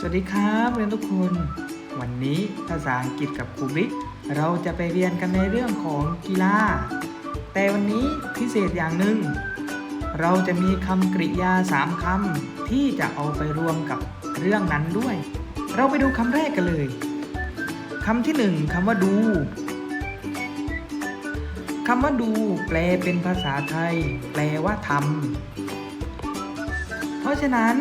สวัสดีครับเรียนทุกคน วันนี้ภาษาอังกฤษกับครูบิ๊กเราจะไปเรียนกันในเรื่องของกีฬา แต่วันนี้พิเศษอย่างหนึ่ง เราจะมีคำกริยา 3คำที่จะเอาไปรวมกับเรื่องนั้นด้วย เราไปดูคำแรกกันเลยคำที่หนึ่งคำว่าดูคำว่าดูแปลเป็นภาษาไทย แปลว่าทำเพราะฉะนั้น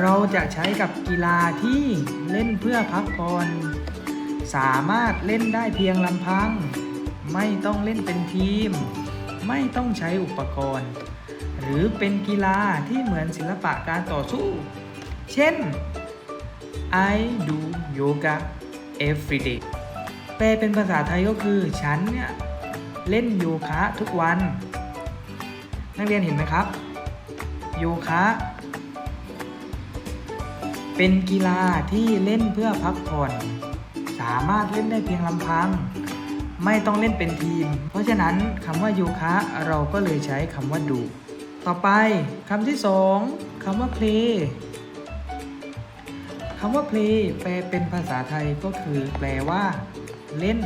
เราจะใช้กับกีฬาที่เล่นเพื่อพักผ่อนสามารถเล่นได้เพียงลำพัง ไม่ต้องเล่นเป็นทีม ไม่ต้องใช้อุปกรณ์ หรือเป็นกีฬาที่เหมือนศิลปะการต่อสู้ เช่น I do yoga every day แปลเป็นภาษาไทยก็คือ ฉันเนี่ยเล่นโยคะทุกวัน นักเรียนเห็นไหมครับ โยคะ เป็นกีฬาที่เล่นเพื่อพักผ่อน สามารถเล่นได้เพียงลำพัง ไม่ต้องเล่นเป็นทีม เพราะฉะนั้นคำว่าโยคะเราก็เลยใช้คำว่าดูต่อไปคำที่สองคำว่า play คำว่า play แปลเป็นภาษาไทยก็คือ แปลว่า เล่น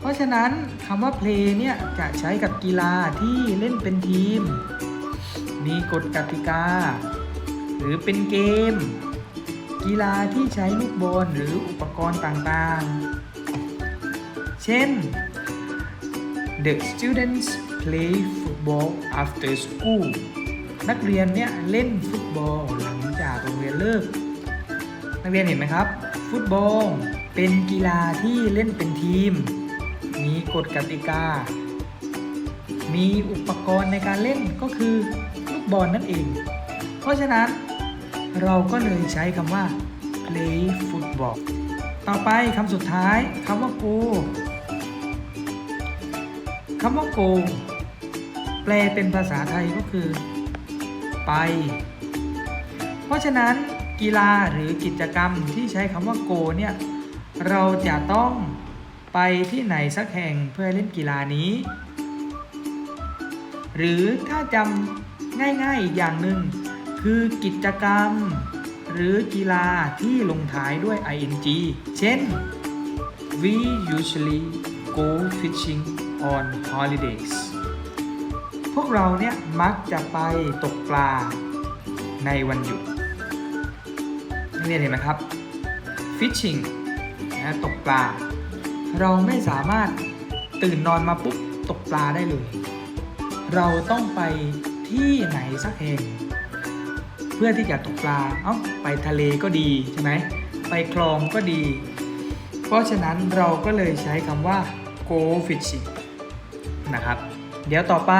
เพราะฉะนั้นคำว่า play เนี่ยจะใช้กับกีฬาที่เล่นเป็นทีม มีกฎกติกา หรือเป็นเกม กีฬาที่ใช้ลูกบอลหรืออุปกรณ์ต่างๆ เช่น The students play football after school นักเรียนเนี่ยเล่นฟุตบอลหลังจากโรงเรียนเลิก นักเรียนเห็นไหมครับ ฟุตบอลเป็นกีฬาที่เล่นเป็นทีม มีกฎกติกา มีอุปกรณ์ในการเล่นก็คือลูกบอลนั่นเอง เพราะฉะนั้น เราก็เลยใช้คำว่า play football ต่อไปคำสุดท้ายคำว่า go คำว่า go แปลเป็นภาษาไทยก็คือ ไป เพราะฉะนั้นกีฬาหรือกิจกรรมที่ใช้คำว่า go เนี่ยเราจะต้องไปที่ไหนสักแห่งเพื่อเล่นกีฬานี้ หรือถ้าจำง่ายๆอีกอย่างหนึ่ง คือกิจกรรม หรือกีฬาที่ลงท้ายด้วย ing เช่น we usually go fishing on holidays พวกเราเนี่ยมักจะไปตกปลาในวันหยุดนักเรียนเห็นไหมครับ fishing นะตกปลา เราไม่สามารถตื่นนอนมาปุ๊บตกปลาได้เลย เราต้องไปที่ไหนสักแห่ง พื่อที่จะตกปลา เอ้าไปทะเลก็ดีใช่ไหมไปคลองก็ดี เพราะฉะนั้นเราก็เลยใช้คำว่า go fishing นะครับ เดี๋ยวต่อไป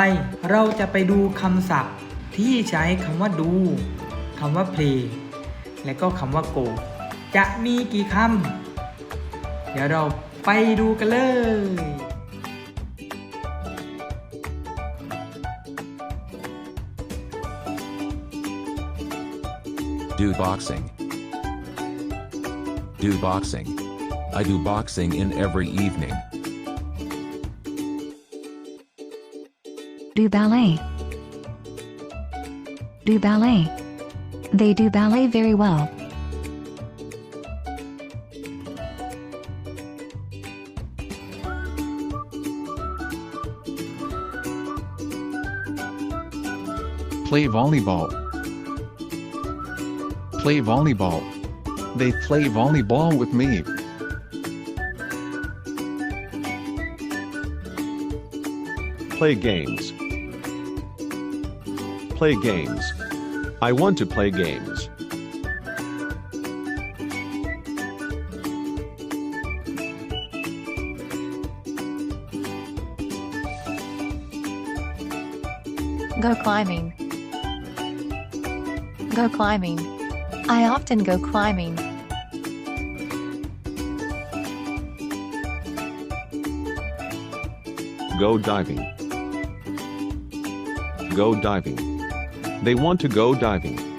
เราจะไปดูคำศัพท์ที่ใช้คำว่าดูคำว่า play และก็คำว่า go จะมีกี่คำเดี๋ยวเราไปดูกันเลย Do boxing. Do boxing. I do boxing in every evening. Do ballet. Do ballet. They do ballet very well. Play volleyball. Play volleyball. They play volleyball with me. Play games. Play games. I want to play games. Go climbing. Go climbing. I often go climbing. Go diving. Go diving. They want to go diving.